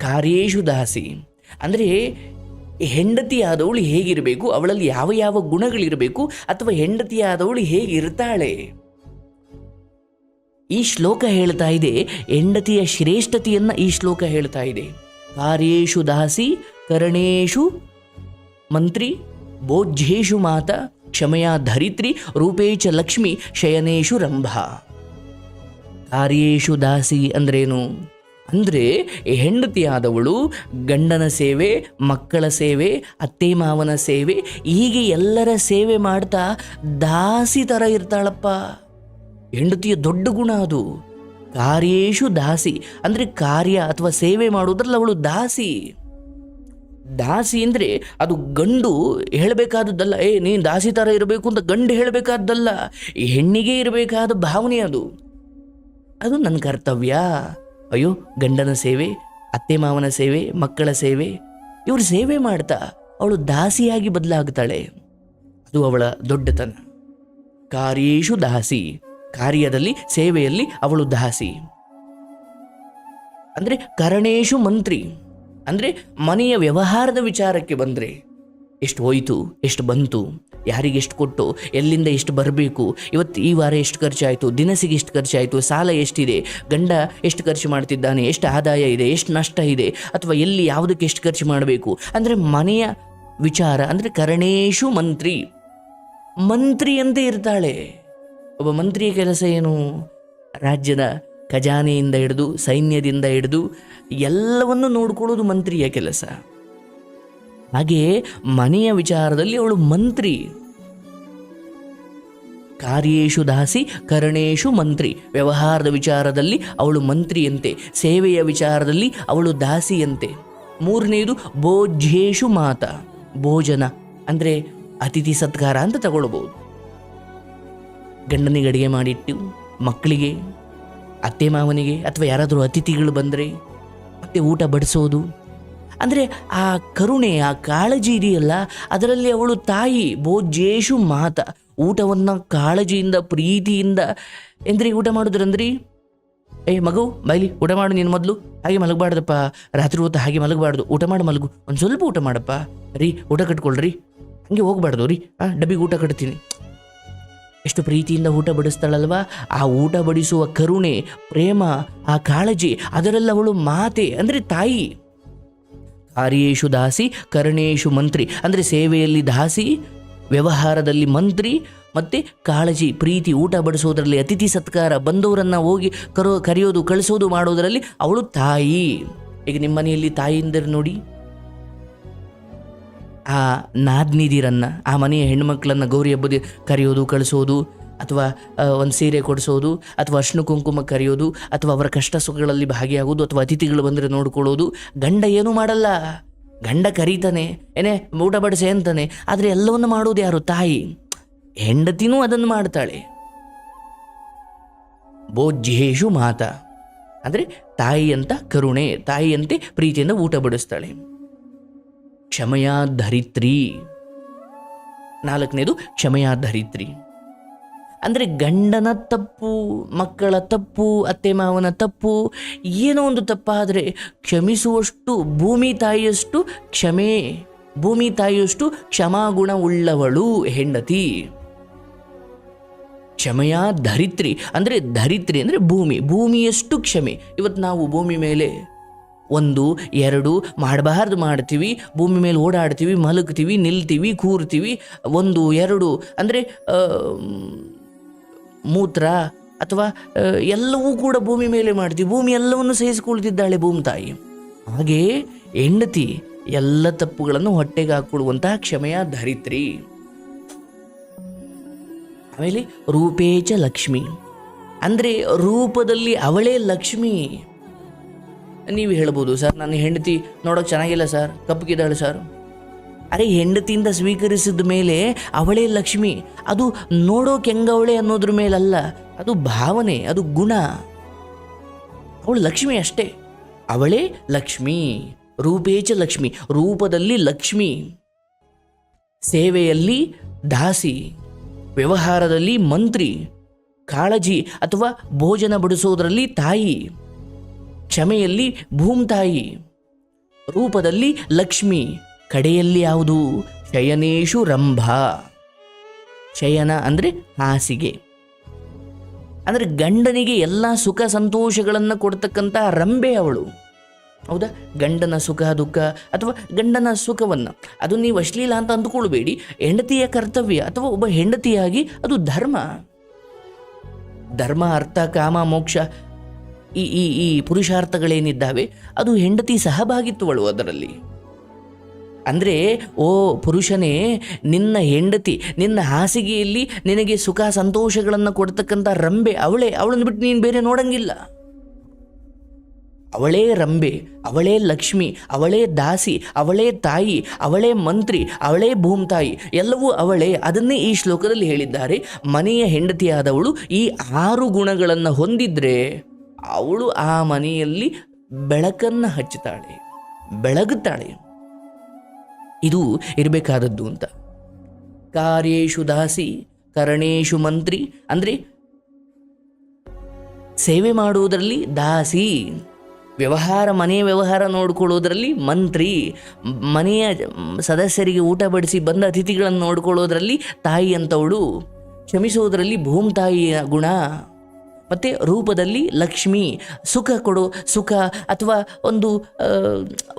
ಕಾರ್ಯೇಶು ದಾಸಿ. ಅಂದರೆ ಹೆಂಡತಿಯಾದವಳು ಹೇಗಿರಬೇಕು, ಅವಳಲ್ಲಿ ಯಾವ ಯಾವ ಗುಣಗಳಿರಬೇಕು, ಅಥವಾ ಹೆಂಡತಿಯಾದವಳು ಹೇಗಿರ್ತಾಳೆ? ಈ ಶ್ಲೋಕ ಹೇಳ್ತಾ ಇದೆ, ಹೆಂಡತಿಯ ಶ್ರೇಷ್ಠತೆಯನ್ನು ಈ ಶ್ಲೋಕ ಹೇಳ್ತಾ ಇದೆ. ಕಾರ್ಯೇಶು ದಾಸಿ, ಕರಣೇಶು ಮಂತ್ರಿ, ಭೋಜ್ಯೇಶು ಮಾತ, ಕ್ಷಮೆಯ ಧರಿತ್ರಿ, ರೂಪೇಚ ಲಕ್ಷ್ಮಿ, ಶಯನೇಶು ರಂಭ. ಕಾರ್ಯೇಶು ದಾಸಿ ಅಂದ್ರೇನು? ಅಂದರೆ ಹೆಂಡತಿಯಾದವಳು ಗಂಡನ ಸೇವೆ, ಮಕ್ಕಳ ಸೇವೆ, ಅತ್ತೆ ಮಾವನ ಸೇವೆ, ಹೀಗೆ ಎಲ್ಲರ ಸೇವೆ ಮಾಡ್ತಾ ದಾಸಿ ಥರ ಇರ್ತಾಳಪ್ಪ. ಹೆಂಡತಿಯ ದೊಡ್ಡ ಗುಣ ಅದು. ಕಾರ್ಯೇಶು ದಾಸಿ. ಅಂದರೆ ಕಾರ್ಯ ಅಥವಾ ಸೇವೆ ಮಾಡೋದ್ರಲ್ಲಿ ಅವಳು ದಾಸಿ. ದಾಸಿ ಅಂದರೆ ಅದು ಗಂಡು ಹೇಳಬೇಕಾದದ್ದಲ್ಲ, ಏ, ನೀನು ದಾಸಿ ಥರ ಇರಬೇಕು ಅಂತ ಗಂಡು ಹೇಳಬೇಕಾದ್ದಲ್ಲ ಹೆಣ್ಣಿಗೆ ಇರಬೇಕಾದ ಭಾವನೆ ಅದು. ಅದು ನನ್ನ ಕರ್ತವ್ಯ. ಅಯ್ಯೋ, ಗಂಡನ ಸೇವೆ, ಅತ್ತೆ ಮಾವನ ಸೇವೆ, ಮಕ್ಕಳ ಸೇವೆ, ಇವರು ಸೇವೆ ಮಾಡ್ತಾ ಅವಳು ದಾಸಿಯಾಗಿ ಬದಲಾಗ್ತಾಳೆ. ಅದು ಅವಳ ದೊಡ್ಡತನ. ಕಾರ್ಯೇಶು ದಾಸಿ. ಕಾರ್ಯದಲ್ಲಿ, ಸೇವೆಯಲ್ಲಿ ಅವಳು ದಾಸಿ. ಅಂದರೆ ಕರಣೇಶು ಮಂತ್ರಿ. ಅಂದರೆ ಮನೆಯ ವ್ಯವಹಾರದ ವಿಚಾರಕ್ಕೆ ಬಂದರೆ. ಎಷ್ಟು ಹೋಯಿತು, ಎಷ್ಟು ಬಂತು. ಯಾರಿಗೆ ಎಷ್ಟು ಕೊಟ್ಟು, ಎಲ್ಲಿಂದ ಎಷ್ಟು ಬರಬೇಕು, ಇವತ್ತು ಈ ವಾರ ಎಷ್ಟು ಖರ್ಚಾಯಿತು, ದಿನಸಿಗೆ ಎಷ್ಟು ಖರ್ಚಾಯಿತು, ಸಾಲ ಎಷ್ಟಿದೆ, ಗಂಡ ಎಷ್ಟು ಖರ್ಚು ಮಾಡ್ತಿದ್ದಾನೆ, ಎಷ್ಟು ಆದಾಯ ಇದೆ, ಎಷ್ಟು ನಷ್ಟ ಇದೆ, ಅಥವಾ ಎಲ್ಲಿ ಯಾವುದಕ್ಕೆ ಎಷ್ಟು ಖರ್ಚು ಮಾಡಬೇಕು? ಅಂದರೆ ಮನೆಯ ವಿಚಾರ, ಅಂದರೆ ಕರಣೇಶು ಮಂತ್ರಿ. ಮಂತ್ರಿಯಂತೆ ಇರ್ತಾಳೆ. ಒಬ್ಬ ಮಂತ್ರಿಯ ಕೆಲಸ ಏನು? ರಾಜ್ಯದ ಖಜಾನೆಯಿಂದ ಹಿಡಿದು, ಸೈನ್ಯದಿಂದ ಹಿಡಿದು, ಎಲ್ಲವನ್ನು ನೋಡ್ಕೊಳ್ಳೋದು ಮಂತ್ರಿಯ ಕೆಲಸ. ಹಾಗೆ ಮನೆಯ ವಿಚಾರದಲ್ಲಿ ಅವಳು ಮಂತ್ರಿ. ಕಾರ್ಯೇಶು ದಾಸಿ, ಕರಣೇಶು ಮಂತ್ರಿ. ವ್ಯವಹಾರದ ವಿಚಾರದಲ್ಲಿ ಅವಳು ಮಂತ್ರಿಯಂತೆ, ಸೇವೆಯ ವಿಚಾರದಲ್ಲಿ ಅವಳು ದಾಸಿಯಂತೆ. ಮೂರನೇದು, ಭೋಜ್ಯೇಶು ಮಾತ. ಭೋಜನ, ಅಂದರೆ ಅತಿಥಿ ಸತ್ಕಾರ ಅಂತ ತಗೊಳ್ಬೋದು. ಗಂಡನಿಗೆ ಅಡುಗೆ ಮಾಡಿಟ್ಟು, ಮಕ್ಕಳಿಗೆ, ಅತ್ತೆ ಮಾವನಿಗೆ, ಅಥವಾ ಯಾರಾದರೂ ಅತಿಥಿಗಳು ಬಂದರೆ, ಮತ್ತೆ ಊಟ ಬಡಿಸೋದು ಅಂದರೆ ಆ ಕರುಣೆ, ಆ ಕಾಳಜಿ ಇದೆಯಲ್ಲ, ಅದರಲ್ಲಿ ಅವಳು ತಾಯಿ ಬೋಜೇಶು ಮಾತ, ಊಟವನ್ನು ಕಾಳಜಿಯಿಂದ, ಪ್ರೀತಿಯಿಂದ, ಎಂದ್ರಿ ಊಟ ಮಾಡೋದ್ರಂದ್ರಿ? ಏ ಮಗು, ಬೈಲಿ, ಊಟ ಮಾಡು ನೀನು ಮೊದಲು. ಹಾಗೆ ಮಲಗಬಾರ್ದಪ್ಪ. ರಾತ್ರಿ ಹೊತ್ತು ಹಾಗೆ ಮಲಗಬಾರ್ದು. ಊಟ ಮಾಡು ಮಲಗು. ಒಂದು ಸ್ವಲ್ಪ ಊಟ ಮಾಡಪ್ಪ. ರೀ, ಊಟ ಕಟ್ಕೊಳ್ರಿ. ಹಂಗೆ ಹೋಗ್ಬಾರ್ದು ರೀ. ಹಾಂ ಡಬ್ಬಿಗೆ ಊಟ ಕಟ್ತೀನಿ. ಎಷ್ಟು ಪ್ರೀತಿಯಿಂದ ಊಟ ಬಡಿಸ್ತಾಳಲ್ವಾ? ಆ ಊಟ ಬಡಿಸುವ ಕರುಣೆ, ಪ್ರೇಮ, ಆ ಕಾಳಜಿ, ಅದರಲ್ಲವಳು ಮಾತೆ, ಅಂದರೆ ತಾಯಿ. ಕಾರ್ಯೇಶು ದಾಸಿ, ಕರ್ಣೇಶು ಮಂತ್ರಿ. ಅಂದರೆ ಸೇವೆಯಲ್ಲಿ ದಾಸಿ, ವ್ಯವಹಾರದಲ್ಲಿ ಮಂತ್ರಿ, ಮತ್ತು ಕಾಳಜಿ, ಪ್ರೀತಿ, ಊಟ ಬಡಿಸೋದರಲ್ಲಿ ಅತಿಥಿ ಸತ್ಕಾರ, ಬಂದವರನ್ನು ಹೋಗಿ ಕರೋ, ಕರೆಯೋದು, ಕಳಿಸೋದು ಮಾಡೋದರಲ್ಲಿ ಅವಳು ತಾಯಿ. ಈಗ ನಿಮ್ಮ ಮನೆಯಲ್ಲಿ ತಾಯಿಯಿಂದರು ನೋಡಿ. ಆ ನಾದ್ನಿದಿರನ್ನು ಆ ಮನೆಯ ಹೆಣ್ಣುಮಕ್ಕಳನ್ನು ಗೌರಿ ಹಬ್ಬದ ಕರೆಯೋದು, ಕಳಿಸೋದು ಅಥವಾ ಒಂದು ಸೀರೆ ಕೊಡಿಸೋದು, ಅಥವಾ ಅಶ್ನು ಕುಂಕುಮ ಕರೆಯೋದು, ಅಥವಾ ಅವರ ಕಷ್ಟ ಸುಖಗಳಲ್ಲಿ ಭಾಗಿಯಾಗೋದು, ಅಥವಾ ಅತಿಥಿಗಳು ಬಂದರೆ ನೋಡ್ಕೊಳ್ಳೋದು, ಗಂಡ ಏನೂ ಮಾಡಲ್ಲ. ಗಂಡ ಕರೀತಾನೆ, ಏನೇ, ಊಟ ಬಡಿಸೆ ಅಂತಾನೆ, ಆದರೆ ಎಲ್ಲವನ್ನು ಮಾಡೋದು ಯಾರು? ತಾಯಿ. ಹೆಂಡತಿನೂ ಅದನ್ನು ಮಾಡ್ತಾಳೆ. ಭೋಜ್ಯೇಶು ಮಾತ. ಅಂದರೆ ತಾಯಿ ಅಂತ ಕರುಣೆ, ತಾಯಿಯಂತೆ ಪ್ರೀತಿಯಿಂದ ಊಟ ಬಡಿಸ್ತಾಳೆ. ಕ್ಷಮಯ ಧರಿತ್ರಿ ನಾಲ್ಕನೇದು ಕ್ಷಮಯಾ ಧರಿತ್ರಿ ಅಂದರೆ ಗಂಡನ ತಪ್ಪು, ಮಕ್ಕಳ ತಪ್ಪು, ಅತ್ತೆ ಮಾವನ ತಪ್ಪು, ಏನೋ ಒಂದು ತಪ್ಪಾದರೆ ಕ್ಷಮಿಸುವಷ್ಟು ಭೂಮಿ ತಾಯಿಯಷ್ಟು ಕ್ಷಮೆ, ಭೂಮಿ ತಾಯಿಯಷ್ಟು ಕ್ಷಮಾಗುಣ ಉಳ್ಳವಳು ಹೆಂಡತಿ. ಕ್ಷಮೆಯ ಧರಿತ್ರಿ, ಅಂದರೆ ಧರಿತ್ರಿ ಅಂದರೆ ಭೂಮಿ, ಭೂಮಿಯಷ್ಟು ಕ್ಷಮೆ. ಇವತ್ತು ನಾವು ಭೂಮಿ ಮೇಲೆ ಒಂದು, ಎರಡು ಮಾಡಬಾರ್ದು ಮಾಡ್ತೀವಿ, ಭೂಮಿ ಮೇಲೆ ಓಡಾಡ್ತೀವಿ, ಮಲಗ್ತೀವಿ, ನಿಲ್ತೀವಿ, ಕೂರ್ತೀವಿ, ಒಂದು, ಎರಡು ಅಂದರೆ ಮೂತ್ರ ಅಥವಾ ಎಲ್ಲವೂ ಕೂಡ ಭೂಮಿ ಮೇಲೆ ಮಾಡ್ತೀವಿ. ಭೂಮಿ ಎಲ್ಲವನ್ನು ಸಹಿಸಿಕೊಳ್ತಿದ್ದಾಳೆ ಭೂಮಿ ತಾಯಿ. ಹಾಗೆ ಹೆಂಡತಿ ಎಲ್ಲ ತಪ್ಪುಗಳನ್ನು ಹೊಟ್ಟೆಗೆ ಹಾಕೊಳ್ಳುವಂತಹ ಕ್ಷಮೆಯ ಧರಿತ್ರಿ. ಆಮೇಲೆ ರೂಪೇಚ ಲಕ್ಷ್ಮಿ. ಅಂದರೆ ರೂಪದಲ್ಲಿ ಅವಳೇ ಲಕ್ಷ್ಮಿ. ನೀವು ಹೇಳ್ಬೋದು, ಸರ್, ನನ್ನ ಹೆಂಡತಿ ನೋಡೋಕೆ ಚೆನ್ನಾಗಿಲ್ಲ, ಸರ್. ಕಪ್ಪಗಿದ್ದಾಳೆ ಸರ್. ಅರೆ ಹೆಂಡತಿಯಿಂದ ಸ್ವೀಕರಿಸಿದ ಮೇಲೆ ಅವಳೇ ಲಕ್ಷ್ಮಿ. ಅದು ನೋಡೋಕೆ ಹೆಂಗವಳೆ ಅನ್ನೋದ್ರ ಮೇಲಲ್ಲ, ಅದು ಭಾವನೆ, ಅದು ಗುಣ. ಅವಳು ಲಕ್ಷ್ಮಿ ಅಷ್ಟೇ. ಅವಳೇ ಲಕ್ಷ್ಮಿ, ರೂಪೇಚ ಲಕ್ಷ್ಮಿ, ರೂಪದಲ್ಲಿ ಲಕ್ಷ್ಮಿ. ಸೇವೆಯಲ್ಲಿ ದಾಸಿ, ವ್ಯವಹಾರದಲ್ಲಿ ಮಂತ್ರಿ, ಕಾಳಜಿ ಅಥವಾ ಭೋಜನ ಬಡಿಸೋದರಲ್ಲಿ ತಾಯಿ, ಕ್ಷಮೆಯಲ್ಲಿ ಭೂಮ್ತಾಯಿ, ರೂಪದಲ್ಲಿ ಲಕ್ಷ್ಮಿ. ಕಡೆಯಲ್ಲಿ ಯಾವುದು? ಶಯನೇಶು ರಂಭ. ಶಯನ ಅಂದರೆ ಹಾಸಿಗೆ. ಅಂದರೆ ಗಂಡನಿಗೆ ಎಲ್ಲ ಸುಖ ಸಂತೋಷಗಳನ್ನು ಕೊಡ್ತಕ್ಕಂತಹ ರಂಬೆ ಅವಳು. ಹೌದಾ? ಗಂಡನ ಸುಖ, ದುಃಖ ಅಥವಾ ಗಂಡನ ಸುಖವನ್ನು. ಅದು ನೀವು ಅಶ್ಲೀಲ ಅಂತ ಅಂದುಕೊಳ್ಬೇಡಿ. ಹೆಂಡತಿಯ ಕರ್ತವ್ಯ ಅಥವಾ ಒಬ್ಬ ಹೆಂಡತಿಯಾಗಿ ಅದು ಧರ್ಮ. ಧರ್ಮ, ಅರ್ಥ, ಕಾಮ, ಮೋಕ್ಷ, ಈ ಈ ಈ ಪುರುಷಾರ್ಥಗಳೇನಿದ್ದಾವೆ, ಅದು ಹೆಂಡತಿ ಸಹಭಾಗಿತ್ವಳು ಅದರಲ್ಲಿ. ಅಂದರೆ, ಓ ಪುರುಷನೇ, ನಿನ್ನ ಹೆಂಡತಿ, ನಿನ್ನ ಹಾಸಿಗೆಯಲ್ಲಿ ನಿನಗೆ ಸುಖ ಸಂತೋಷಗಳನ್ನು ಕೊಡ್ತಕ್ಕಂಥ ರಂಬೆ ಅವಳೇ, ಅವಳನ್ನು ಬಿಟ್ಟು ನೀನು ಬೇರೆ ನೋಡಂಗಿಲ್ಲ. ಅವಳೇ ರಂಬೆ, ಅವಳೇ ಲಕ್ಷ್ಮಿ, ಅವಳೇ ದಾಸಿ, ಅವಳೇ ತಾಯಿ, ಅವಳೇ ಮಂತ್ರಿ, ಅವಳೇ ಭೂಮ್ತಾಯಿ, ಎಲ್ಲವೂ ಅವಳೇ. ಅದನ್ನೇ ಈ ಶ್ಲೋಕದಲ್ಲಿ ಹೇಳಿದ್ದಾರೆ. ಮನೆಯ ಹೆಂಡತಿಯಾದವಳು ಈ ಆರು ಗುಣಗಳನ್ನು ಹೊಂದಿದ್ರೆ ಅವಳು ಆ ಮನೆಯಲ್ಲಿ ಬೆಳಕನ್ನು ಹಚ್ಚುತ್ತಾಳೆ, ಬೆಳಗುತ್ತಾಳೆ. ಇದು ಇರಬೇಕಾದದ್ದು ಅಂತ. ಕಾರ್ಯೇಶು ದಾಸಿ, ಕರಣೇಶು ಮಂತ್ರಿ, ಅಂದರೆ ಸೇವೆ ಮಾಡುವುದರಲ್ಲಿ ದಾಸಿ, ವ್ಯವಹಾರ, ಮನೆ ವ್ಯವಹಾರ ನೋಡಿಕೊಳ್ಳೋದ್ರಲ್ಲಿ ಮಂತ್ರಿ, ಮನೆಯ ಸದಸ್ಯರಿಗೆ ಊಟ ಬಡಿಸಿ ಬಂದ ಅತಿಥಿಗಳನ್ನು ನೋಡಿಕೊಳ್ಳೋದ್ರಲ್ಲಿ ತಾಯಿ ಅಂತವಳು, ಕ್ಷಮಿಸುವುದರಲ್ಲಿ ಭೂಮ್ ತಾಯಿಯ ಗುಣ. ಮತ್ತು ರೂಪದಲ್ಲಿ ಲಕ್ಷ್ಮಿ ಸುಖ ಕೊಡು, ಸುಖ ಅಥವಾ ಒಂದು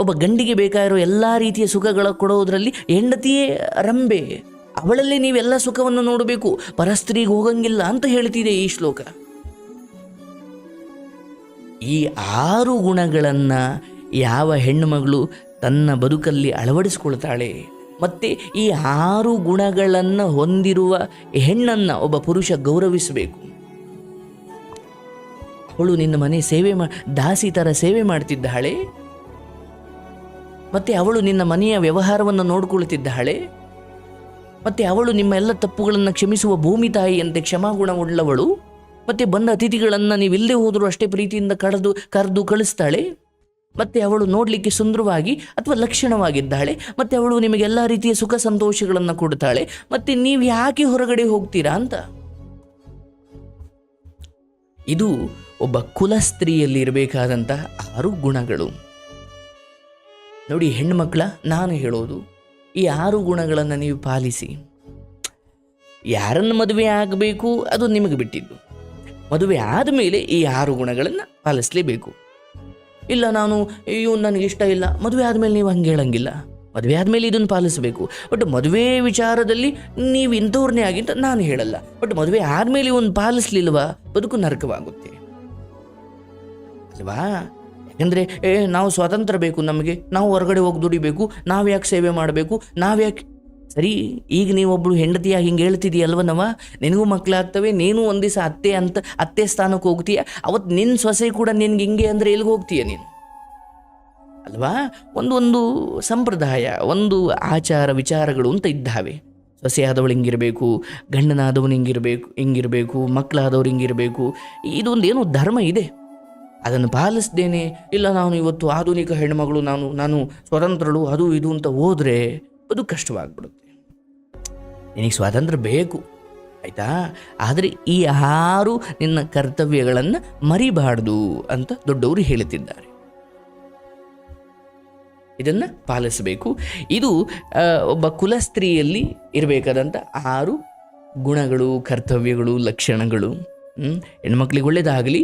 ಒಬ್ಬ ಗಂಡಿಗೆ ಬೇಕಾಗಿರೋ ಎಲ್ಲ ರೀತಿಯ ಸುಖಗಳ ಕೊಡೋದರಲ್ಲಿ ಹೆಂಡತಿಯೇ ರಂಬೆ ಅವಳಲ್ಲಿ ನೀವೆಲ್ಲ ಸುಖವನ್ನು ನೋಡಬೇಕು. ಪರಸ್ತ್ರೀಗೆ ಹೋಗಂಗಿಲ್ಲ ಅಂತ ಹೇಳ್ತಿದೆ ಈ ಶ್ಲೋಕ. ಈ ಆರು ಗುಣಗಳನ್ನು ಯಾವ ಹೆಣ್ಣುಮಗಳು ತನ್ನ ಬದುಕಲ್ಲಿ ಅಳವಡಿಸ್ಕೊಳ್ತಾಳೆ, ಮತ್ತು ಈ ಆರು ಗುಣಗಳನ್ನು ಹೊಂದಿರುವ ಹೆಣ್ಣನ್ನು ಒಬ್ಬ ಪುರುಷ ಗೌರವಿಸಬೇಕು. ಅವಳು ನಿನ್ನ ಮನೆ ಸೇವೆ ಮಾ, ದಾಸಿ ಥರ ಸೇವೆ ಮಾಡ್ತಿದ್ದಾಳೆ? ಮತ್ತು ಅವಳು ನಿನ್ನ ಮನೆಯ ವ್ಯವಹಾರವನ್ನು ನೋಡಿಕೊಳ್ಳುತ್ತಿದ್ದಾಳೆ ಮತ್ತು ಅವಳು ನಿಮ್ಮ ಎಲ್ಲ ತಪ್ಪುಗಳನ್ನು ಕ್ಷಮಿಸುವ ಭೂಮಿ ತಾಯಿಯಂತೆ ಕ್ಷಮಾಗುಣವುಳ್ಳವಳು? ಮತ್ತು ಬಂದ ಅತಿಥಿಗಳನ್ನು ನೀವು ಇಲ್ಲೇ ಹೋದರೂ ಅಷ್ಟೇ ಪ್ರೀತಿಯಿಂದ ಕಳೆದು ಕರೆದು ಕಳಿಸ್ತಾಳೆ? ಮತ್ತು ಅವಳು ನೋಡಲಿಕ್ಕೆ ಸುಂದರವಾಗಿ ಅಥವಾ ಲಕ್ಷಣವಾಗಿದ್ದಾಳೆ? ಮತ್ತೆ ಅವಳು ನಿಮಗೆಲ್ಲ ರೀತಿಯ ಸುಖ ಸಂತೋಷಗಳನ್ನು ಕೊಡ್ತಾಳೆ? ಮತ್ತು ನೀವು ಯಾಕೆ ಹೊರಗಡೆ ಹೋಗ್ತೀರಾ ಅಂತ? ಇದು ಒಬ್ಬ ಕುಲಸ್ತ್ರೀಯಲ್ಲಿ ಇರಬೇಕಾದಂತಹ ಆರು ಗುಣಗಳು. ನೋಡಿ ಹೆಣ್ಮಕ್ಳ, ನಾನು ಹೇಳೋದು, ಈ ಆರು ಗುಣಗಳನ್ನು ನೀವು ಪಾಲಿಸಿ. ಯಾರನ್ನು ಮದುವೆ ಆಗಬೇಕು, ಅದು ನಿಮಗೆ ಬಿಟ್ಟಿದ್ದು. ಮದುವೆ ಆದಮೇಲೆ ಈ ಆರು ಗುಣಗಳನ್ನು ಪಾಲಿಸಲೇಬೇಕು. ಇಲ್ಲ ನಾನು, ಅಯ್ಯೋ ನನಗೆ ಇಷ್ಟ ಇಲ್ಲ, ಮದುವೆ ಆದಮೇಲೆ ನೀವು ಹಂಗೆ ಹೇಳಂಗಿಲ್ಲ. ಮದುವೆ ಆದಮೇಲೆ ಇದನ್ನು ಪಾಲಿಸಬೇಕು. ಬಟ್ ಮದುವೆ ವಿಚಾರದಲ್ಲಿ ನೀವು ಇಂಥವ್ರನ್ನೇ ಆಗಿ ಅಂತ ನಾನು ಹೇಳಲ್ಲ. ಬಟ್ ಮದುವೆ ಆದಮೇಲೆ ಒಂದು ಪಾಲಿಸ್ಲಿಲ್ವಾ? ಬದುಕು ನರಕವಾಗುತ್ತೆ. ಅಲ್ವಾ? ಯಾಕಂದರೆ, ಏ, ನಾವು ಸ್ವಾತಂತ್ರ್ಯ ಬೇಕು ನಮಗೆ. ನಾವು ಹೊರಗಡೆ ಹೋಗಿ ದುಡಿಬೇಕು. ನಾವು ಯಾಕೆ ಸೇವೆ ಮಾಡಬೇಕು? ನಾವು ಯಾಕೆ ಸರಿ, ಈಗ ನೀವೊಬ್ಬಳು ಹೆಂಡತಿಯಾಗಿ ಹಿಂಗೆ ಹೇಳ್ತಿದೀಯಲ್ವನವ ನಿನಗೂ ಮಕ್ಕಳಾಗ್ತವೆ ನೀನು ಒಂದು ದಿವಸ ಅತ್ತೆ ಅಂತ ಅತ್ತೆ ಸ್ಥಾನಕ್ಕೆ ಹೋಗ್ತೀಯ. ಅವತ್ತು ನಿನ್ನ ಸೊಸೆ ಕೂಡ ನಿನ್ಗೆ ಹಿಂಗೆ ಅಂದರೆ ಎಲ್ಲಿಗೆ ಹೋಗ್ತೀಯ ನೀನು? ಅಲ್ವಾ? ಒಂದೊಂದು ಒಂದು ಸಂಪ್ರದಾಯ, ಒಂದು ಆಚಾರ ವಿಚಾರಗಳು ಅಂತ ಇದ್ದಾವೆ. ಸೊಸೆಯಾದವಳು ಹಿಂಗಿರಬೇಕು, ಗಂಡನಾದವನು ಹಿಂಗಿರಬೇಕು ಹಿಂಗಿರಬೇಕು, ಮಕ್ಕಳಾದವ್ರು ಹಿಂಗಿರಬೇಕು ಇದೊಂದು ಏನು ಧರ್ಮ ಇದೆ. ಅದನ್ನು ಪಾಲಿಸ್ದೇನೆ, ಇಲ್ಲ ನಾನು ಇವತ್ತು ಆಧುನಿಕ ಹೆಣ್ಮಗಳು ನಾನು ನಾನು ಸ್ವತಂತ್ರಳು, ಅದು ಇದು ಅಂತ ಹೋದರೆ ಅದು ಕಷ್ಟವಾಗ್ಬಿಡುತ್ತೆ. ನಿನಗೆ ಸ್ವಾತಂತ್ರ್ಯ ಬೇಕು, ಆಯಿತಾ? ಆದರೆ ಈ ಆರು ನಿನ್ನ ಕರ್ತವ್ಯಗಳನ್ನು ಮರಿಬಾರ್ದು ಅಂತ ದೊಡ್ಡವರು ಹೇಳುತ್ತಿದ್ದಾರೆ. ಇದನ್ನು ಪಾಲಿಸಬೇಕು ಇದು ಒಬ್ಬ ಕುಲಸ್ತ್ರೀಯಲ್ಲಿ ಇರಬೇಕಾದಂಥ ಆರು ಗುಣಗಳು ಕರ್ತವ್ಯಗಳು ಲಕ್ಷಣಗಳು? ಹೆಣ್ಮಕ್ಳಿಗೆ ಒಳ್ಳೇದಾಗಲಿ